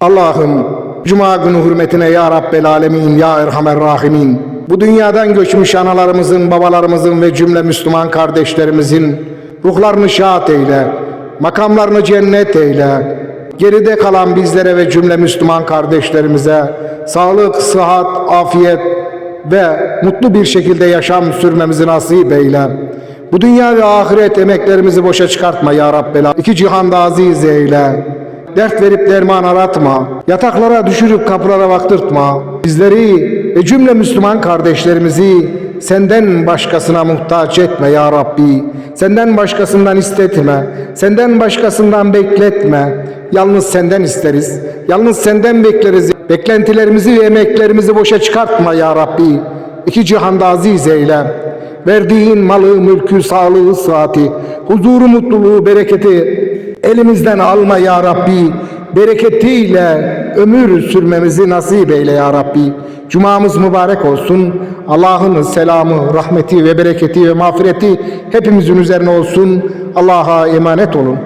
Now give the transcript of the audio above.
Allah'ım Cuma günü hürmetine ya Rabbel Alemin ya Erhamer Rahimin bu dünyadan göçmüş analarımızın, babalarımızın ve cümle Müslüman kardeşlerimizin ruhlarını şahat eyle, makamlarını cennet eyle. Geride kalan bizlere ve cümle Müslüman kardeşlerimize sağlık, sıhhat, afiyet ve mutlu bir şekilde yaşam sürmemizi nasip eyle. Bu dünya ve ahiret emeklerimizi boşa çıkartma ya Rabbel. İki cihanda aziz eyle. Dert verip derman aratma. Yataklara düşürüp kapılara baktırtma. Bizleri ve cümle Müslüman kardeşlerimizi senden başkasına muhtaç etme ya Rabbi. Senden başkasından istetme. Senden başkasından bekletme. Yalnız senden isteriz. Yalnız senden bekleriz. Beklentilerimizi ve emeklerimizi boşa çıkartma ya Rabbi. İki cihanda aziz eyle. Verdiğin malı, mülkü, sağlığı, sıhhati, huzuru, mutluluğu, bereketi elimizden alma ya Rabbi. Bereketiyle ömür sürmemizi nasip eyle ya Rabbi. Cumamız mübarek olsun. Allah'ın selamı, rahmeti ve bereketi ve mağfireti hepimizin üzerine olsun. Allah'a emanet olun.